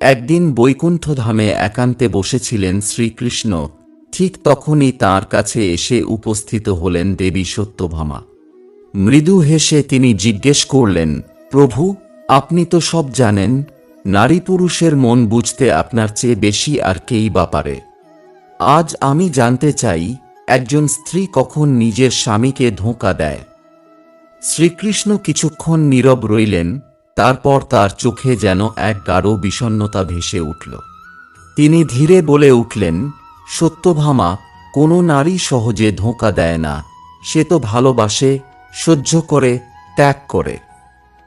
একদিন বৈকুণ্ঠ ধামে একান্তে বসেছিলেন শ্রীকৃষ্ণ। ঠিক তখনই তার কাছে এসে উপস্থিত হলেন দেবী সত্যভামা। মৃদু হেসে তিনি জিজ্ঞেস করলেন, প্রভু, আপনি তো সব জানেন, নারী পুরুষের মন বুঝতে আপনার চেয়ে বেশি আর কেই বা পারে। আজ আমি জানতে চাই, একজন স্ত্রী কখন নিজের স্বামীকে ধোঁকা দেয়? শ্রীকৃষ্ণ কিছুক্ষণ নীরব রইলেন তারপর তার চোখে যেন এক গাঢ় বিষণ্ণতা ভেসে উঠল। তিনি ধীরে বলে উঠলেন সত্যভামা কোনো নারী সহজে ধোঁকা দেয় না। সে তো ভালোবাসে, সহ্য করে, ত্যাগ করে।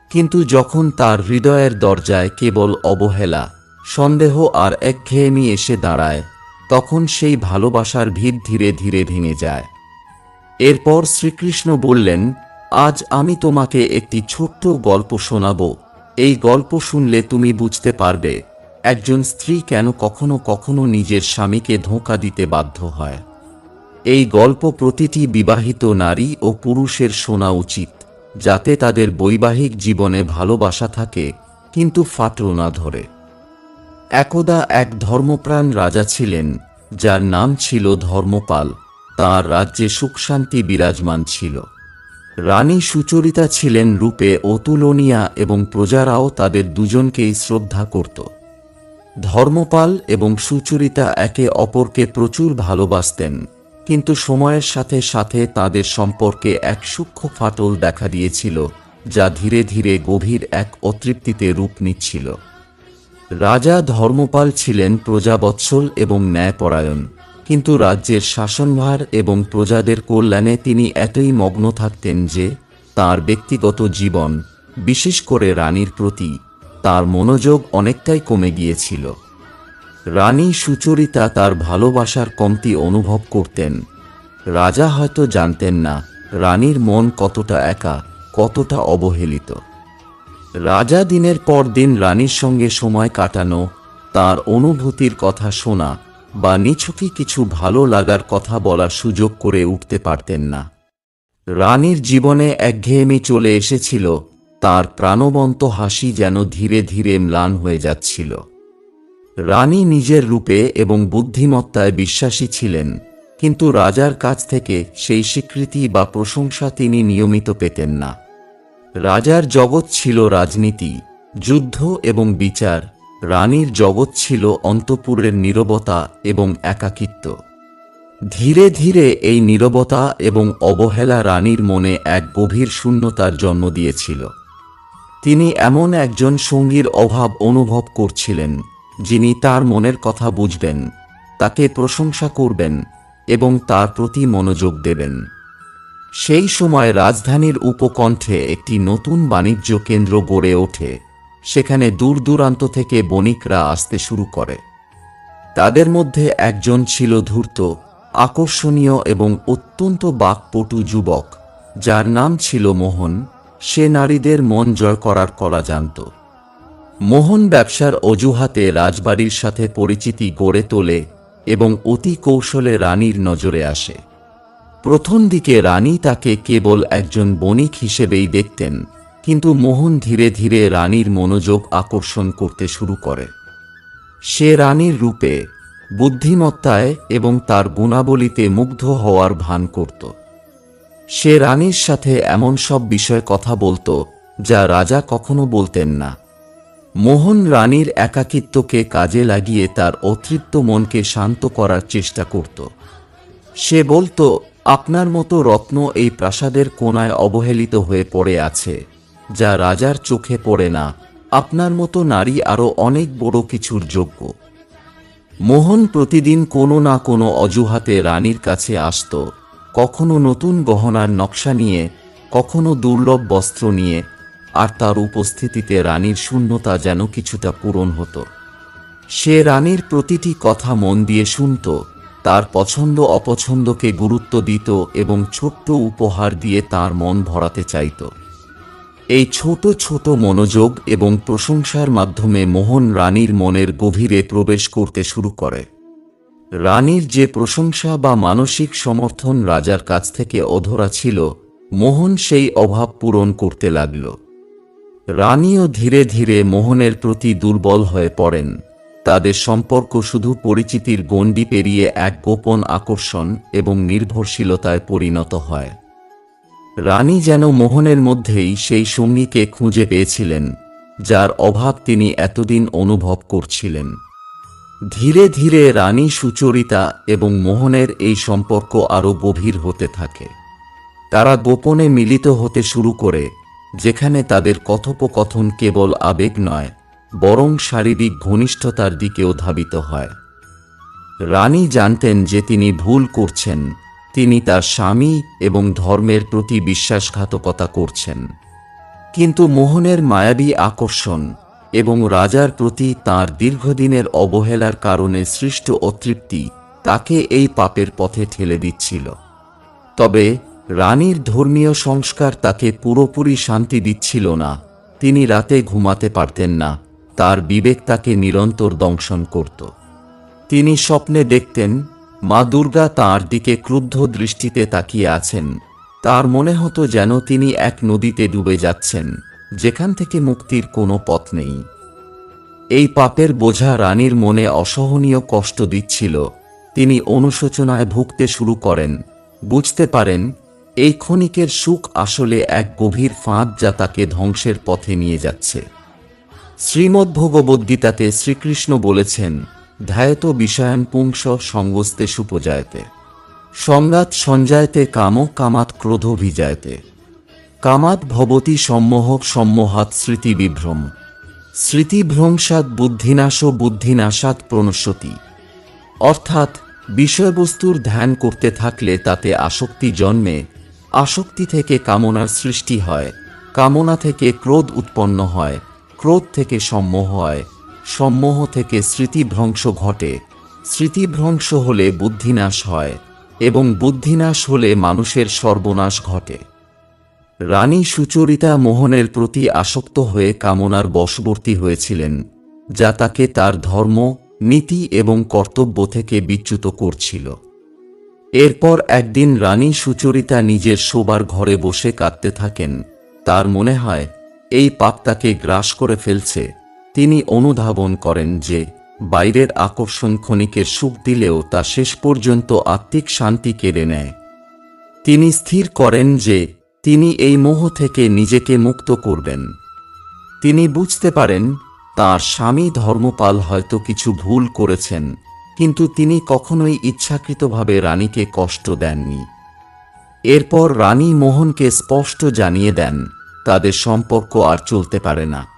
কিন্তু যখন তার হৃদয়ের দরজায় কেবল অবহেলা, সন্দেহ আর একঘেয়েমি এসে দাঁড়ায়, তখন সেই ভালোবাসার ভিত ধীরে ধীরে ভেঙে যায়। এরপর শ্রীকৃষ্ণ বললেন, আজ আমি তোমাকে একটি ছোট্ট গল্প শোনাব। এই গল্প শুনলে তুমি বুঝতে পারবে, একজন স্ত্রী কেন কখনো কখনো নিজের স্বামীকে ধোঁকা দিতে বাধ্য হয়। এই গল্প প্রতিটি বিবাহিত নারী ও পুরুষের শোনা উচিত, যাতে তাদের বৈবাহিক জীবনে ভালোবাসা থাকে, কিন্তু ফাটল না ধরে। একদা এক ধর্মপ্রাণ রাজা ছিলেন, যার নাম ছিল ধর্মপাল, তার রাজ্যে সুখশান্তি বিরাজমান ছিল। রানী সুচরিতা ছিলেন রূপে অতুলনীয়া এবং প্রজারাও তাদের দুজনকেই শ্রদ্ধা করত। ধর্মপাল এবং সুচরিতা একে অপরকে প্রচুর ভালোবাসতেন, কিন্তু সময়ের সাথে সাথে তাদের সম্পর্কে এক সূক্ষ্ম ফাটল দেখা দিয়েছিল, যা ধীরে ধীরে গভীর এক অতৃপ্তিতে রূপ নিচ্ছিল। রাজা ধর্মপাল ছিলেন প্রজাবৎসল এবং ন্যায়পরায়ণ। কিন্তু রাজ্যের শাসনভার এবং প্রজাদের কল্যাণে তিনি এতই মগ্ন থাকতেন যে, তার ব্যক্তিগত জীবন, বিশেষ করে রানীর প্রতি, তার মনোযোগ অনেকটাই কমে গিয়েছিল। রানী সুচরিতা তার ভালোবাসার কমতি অনুভব করতেন। রাজা হয়তো জানতেন না, রানীর মন কতটা একা, কতটা অবহেলিত। রাজা দিনের পর দিন রানীর সঙ্গে সময় কাটানো, তার অনুভূতির কথা শোনা বা নিছকি কিছু ভালো লাগার কথা বলার সুযোগ করে উঠতে পারতেন না। রানীর জীবনে একঘেয়েমি চলে এসেছিল, তার প্রাণবন্ত হাসি যেন ধীরে ধীরে ম্লান হয়ে যাচ্ছিল। রানী নিজের রূপে এবং বুদ্ধিমত্তায় বিশ্বাসী ছিলেন, কিন্তু রাজার কাছ থেকে সেই স্বীকৃতি বা প্রশংসা তিনি নিয়মিত পেতেন না। রাজার জগৎ ছিল রাজনীতি, যুদ্ধ এবং বিচার রানীর জগৎ ছিল অন্তপুরের নীরবতা এবং একাকিত্ব। ধীরে ধীরে এই নীরবতা এবং অবহেলা রানীর মনে এক গভীর শূন্যতার জন্ম দিয়েছিল। তিনি এমন একজন সঙ্গীর অভাব অনুভব করছিলেন, যিনি তার মনের কথা বুঝবেন, তাকে প্রশংসা করবেন এবং তার প্রতি মনোযোগ দেবেন। সেই সময় রাজধানীর উপকণ্ঠে একটি নতুন বাণিজ্য কেন্দ্র গড়ে ওঠে। সেখানে দূর দূরান্ত থেকে বণিকরা আসতে শুরু করে। তাদের মধ্যে একজন ছিল ধূর্ত, আকর্ষণীয় এবং অত্যন্ত বাকপটু যুবক, যার নাম ছিল মোহন। সে নারীদের মন জয় করার কলা জানত। মোহন ব্যবসার অজুহাতে রাজবাড়ির সাথে পরিচিতি গড়ে তোলে এবং অতি কৌশলে রানীর নজরে আসে। প্রথম দিকে রানী তাকে কেবল একজন বণিক হিসেবেই দেখতেন। কিন্তু মোহন ধীরে ধীরে রানীর মনোযোগ আকর্ষণ করতে শুরু করে। সে রানীর রূপে, বুদ্ধিমত্তায় এবং তার গুণাবলীতে মুগ্ধ হওয়ার ভান করত। সে রানীর সাথে এমন সব বিষয়ে কথা বলতো, যা রাজা কখনো বলতেন না। মোহন রানীর একাকিত্বকে কাজে লাগিয়ে তার অতৃপ্ত মনকে শান্ত করার চেষ্টা করত। সে বলতো, আপনার মতো রত্ন এই প্রাসাদের কোনায় অবহেলিত হয়ে পড়ে আছে। যা রাজার চোখে পড়ে না। আপনার মতো নারী আরও অনেক বড় কিছুর যোগ্য। মোহন প্রতিদিন কোনো না কোনো অজুহাতে রানীর কাছে আসত। কখনো নতুন গহনার নকশা নিয়ে, কখনো দুর্লভ বস্ত্র নিয়ে, আর তার উপস্থিতিতে রানীর শূন্যতা যেন কিছুটা পূরণ হতো। সে রানীর প্রতিটি কথা মন দিয়ে শুনত, তার পছন্দ অপছন্দকে গুরুত্ব দিত এবং ছোট্ট উপহার দিয়ে তার মন ভরাতে চাইত। এই ছোট ছোট মনোযোগ এবং প্রশংসার মাধ্যমে মোহন রানীর মনের গভীরে প্রবেশ করতে শুরু করে। রানীর যে প্রশংসা বা মানসিক সমর্থন রাজার কাছ থেকে অধরা ছিল, মোহন সেই অভাব পূরণ করতে লাগল। রানীও ধীরে ধীরে মোহনের প্রতি দুর্বল হয়ে পড়েন। তাদের সম্পর্ক শুধু পরিচিতির গণ্ডি পেরিয়ে এক গোপন আকর্ষণ এবং নির্ভরশীলতায় পরিণত হয়। রানী যেন মোহনের মধ্যেই সেই সঙ্গীকে খুঁজে পেয়েছিলেন, যার অভাব তিনি এতদিন অনুভব করছিলেন। ধীরে ধীরে রানী সুচরিতা এবং মোহনের এই সম্পর্ক আরও গভীর হতে থাকে। তারা গোপনে মিলিত হতে শুরু করে, যেখানে তাদের কথোপকথন কেবল আবেগ নয়, বরং শারীরিক ঘনিষ্ঠতার দিকেও ধাবিত হয়। রানী জানতেন যে তিনি ভুল করছেন তিনি তার স্বামী এবং ধর্মের প্রতি বিশ্বাসঘাতকতা করছেন। কিন্তু মোহনের মায়াবী আকর্ষণ এবং রাজার প্রতি তার দীর্ঘদিনের অবহেলার কারণে সৃষ্ট অতৃপ্তি তাকে এই পাপের পথে ঠেলে দিচ্ছিল। তবে রানীর ধর্মীয় সংস্কার তাকে পুরোপুরি শান্তি দিচ্ছিল না। তিনি রাতে ঘুমাতে পারতেন না। তার বিবেক তাকে নিরন্তর দংশন করত। তিনি স্বপ্নে দেখতেন মা দুর্গা তাঁর দিকে ক্রুদ্ধ দৃষ্টিতে তাকিয়ে আছেন। তার মনে হতো যেন তিনি এক নদীতে ডুবে যাচ্ছেন, যেখান থেকে মুক্তির কোনো পথ নেই। এই পাপের বোঝা রানীর মনে অসহনীয় কষ্ট দিচ্ছিল। তিনি অনুশোচনায় ভুগতে শুরু করেন। বুঝতে পারেন, এই ক্ষণিকের সুখ আসলে এক গভীর ফাঁদ যা তাকে ধ্বংসের পথে নিয়ে যাচ্ছে। শ্রীমদ্ভগবদ্গীতাতে শ্রীকৃষ্ণ বলেছেন ধ্যায়ত বিষয়ান পুংস সঙ্গস্তে সুপজায়তে। সংঘাত সঞ্জায়তে কাম কামাত ক্রোধ ভিজায়তে। কামাত ভবতি সম্মোহ সম্মোহাত স্মৃতি বিভ্রম। স্মৃতিভ্রংসাৎ বুদ্ধিনাশ বুদ্ধিনাশাৎ প্রণশ্যতি অর্থাৎ বিষয়বস্তুর ধ্যান করতে থাকলে তাতে আসক্তি জন্মে, আসক্তি থেকে কামনার সৃষ্টি হয়, কামনা থেকে ক্রোধ উৎপন্ন হয়, ক্রোধ থেকে সম্মোহ হয় সম্মোহ থেকে স্মৃতিভ্রংশ ঘটে। স্মৃতিভ্রংশ হলে বুদ্ধিনাশ হয় এবং বুদ্ধিনাশ হলে মানুষের সর্বনাশ ঘটে। রানী সুচরিতা মোহনের প্রতি আসক্ত হয়ে কামনার বশবর্তী হয়েছিলেন, যা তাকে তার ধর্ম, নীতি এবং কর্তব্য থেকে বিচ্যুত করছিল। এরপর একদিন রানী সুচরিতা নিজের শোবার ঘরে বসে কাঁদতে থাকেন। তার মনে হয়, এই পাপ তাকে গ্রাস করে ফেলছে। তিনি অনুধাবন করেন যে, বাইরের আকর্ষণ ক্ষণিকের সুখ দিলেও তা শেষ পর্যন্ত আত্মিক শান্তি কেড়ে নেয়। তিনি স্থির করেন যে, তিনি এই মোহ থেকে নিজেকে মুক্ত করবেন। তিনি বুঝতে পারেন, তার স্বামী ধর্মপাল হয়তো কিছু ভুল করেছেন, কিন্তু তিনি কখনোই ইচ্ছাকৃতভাবে রানীকে কষ্ট দেননি। এরপর রানী মোহনকে স্পষ্ট জানিয়ে দেন, তাদের সম্পর্ক আর চলতে পারে না।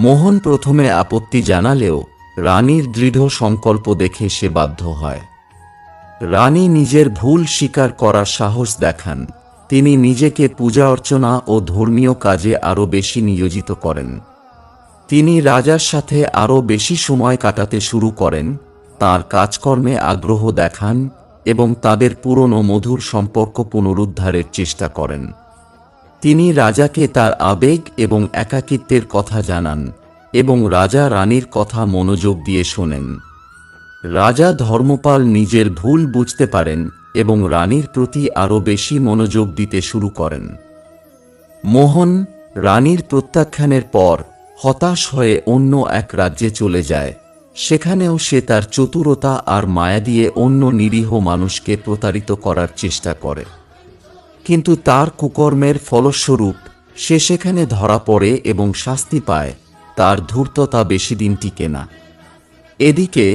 মোহন প্রথমে আপত্তি জানালেও রানীর দৃঢ় সংকল্প দেখে সে বাধ্য হয়। রানী নিজের ভুল স্বীকার করার সাহস দেখান। তিনি নিজেকে পূজা অর্চনা ও ধর্মীয় কাজে আরও বেশি নিয়োজিত করেন। তিনি রাজার সাথে আরও বেশি সময় কাটাতে শুরু করেন, তার কাজকর্মে আগ্রহ দেখান এবং তাদের পুরনো মধুর সম্পর্ক পুনরুদ্ধারের চেষ্টা করেন। তিনি রাজাকে তার আবেগ এবং একাকিত্বের কথা জানান এবং রাজা রানীর কথা মনোযোগ দিয়ে শোনেন। রাজা ধর্মপাল নিজের ভুল বুঝতে পারেন এবং রানীর প্রতি আরও বেশি মনোযোগ দিতে শুরু করেন। মোহন রানীর প্রত্যাখ্যানের পর হতাশ হয়ে অন্য এক রাজ্যে চলে যায়। সেখানেও সে তার চতুরতা আর মায়া দিয়ে অন্য নিরীহ মানুষকে প্রতারিত করার চেষ্টা করে। কিন্তু তার কুকর্মের ফলস্বরূপ সে সেখানে ধরা পড়ে এবং শাস্তি পায়, তার ধূর্ততা বেশি দিন টিকে না। এদিকে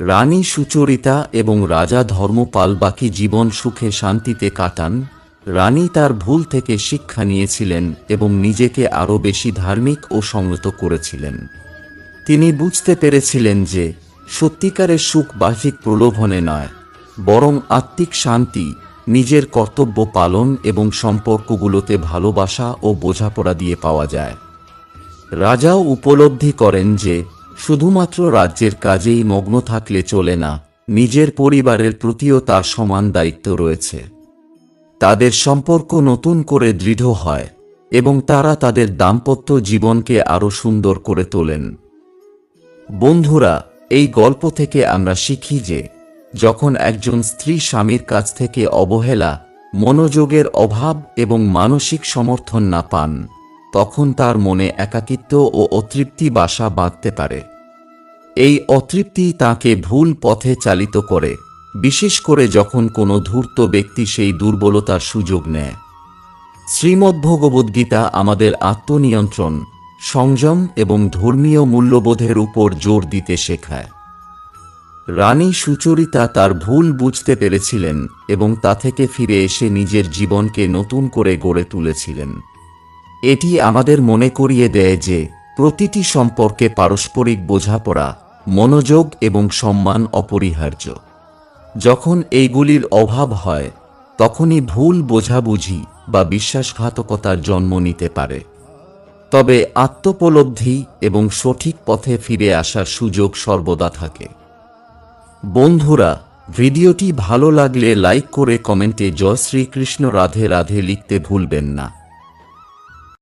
রানী সুচরিতা এবং রাজা ধর্মপাল বাকি জীবন সুখে শান্তিতে কাটান, রানী তার ভুল থেকে শিক্ষা নিয়েছিলেন এবং নিজেকে আরও বেশি ধার্মিক ও সংযত করেছিলেন। তিনি বুঝতে পেরেছিলেন যে সত্যিকারের সুখ বাহ্যিক প্রলোভনে নয়, বরং আত্মিক শান্তি নিজের কর্তব্য পালন এবং সম্পর্কগুলোতে ভালোবাসা ও বোঝাপড়া দিয়ে পাওয়া যায়। রাজাও উপলব্ধি করেন যে, শুধুমাত্র রাজ্যের কাজেই মগ্ন থাকলে চলে না, নিজের পরিবারের প্রতিও তার সমান দায়িত্ব রয়েছে। তাদের সম্পর্ক নতুন করে দৃঢ় হয় এবং তারা তাদের দাম্পত্য জীবনকে আরও সুন্দর করে তোলেন। বন্ধুরা, এই গল্প থেকে আমরা শিখি যে যখন একজন স্ত্রী স্বামীর কাছ থেকে অবহেলা, মনোযোগের অভাব এবং মানসিক সমর্থন না পান, তখন তার মনে একাকিত্ব ও অতৃপ্তি বাসা বাঁধতে পারে। এই অতৃপ্তি তাকে ভুল পথে চালিত করে, বিশেষ করে যখন কোনো ধূর্ত ব্যক্তি সেই দুর্বলতার সুযোগ নেয়। শ্রীমদ্ভগবদ্গীতা আমাদের আত্মনিয়ন্ত্রণ, সংযম এবং ধর্মীয় মূল্যবোধের উপর জোর দিতে শেখায়। রানী সুচরিতা তার ভুল বুঝতে পেরেছিলেন এবং তা থেকে ফিরে এসে নিজের জীবনকে নতুন করে গড়ে তুলেছিলেন। এটি আমাদের মনে করিয়ে দেয় যে, প্রতিটি সম্পর্কে পারস্পরিক বোঝাপড়া, মনোযোগ এবং সম্মান অপরিহার্য। যখন এইগুলির অভাব হয়, তখনই ভুল বোঝাবুঝি বা বিশ্বাসঘাতকতার জন্ম নিতে পারে। তবে আত্মোপলব্ধি এবং সঠিক পথে ফিরে আসার সুযোগ সর্বদা থাকে। বন্ধুরা ভিডিওটি ভালো লাগলে লাইক করে কমেন্টে জয় শ্রীকৃষ্ণ রাধে রাধে লিখতে ভুলবেন না।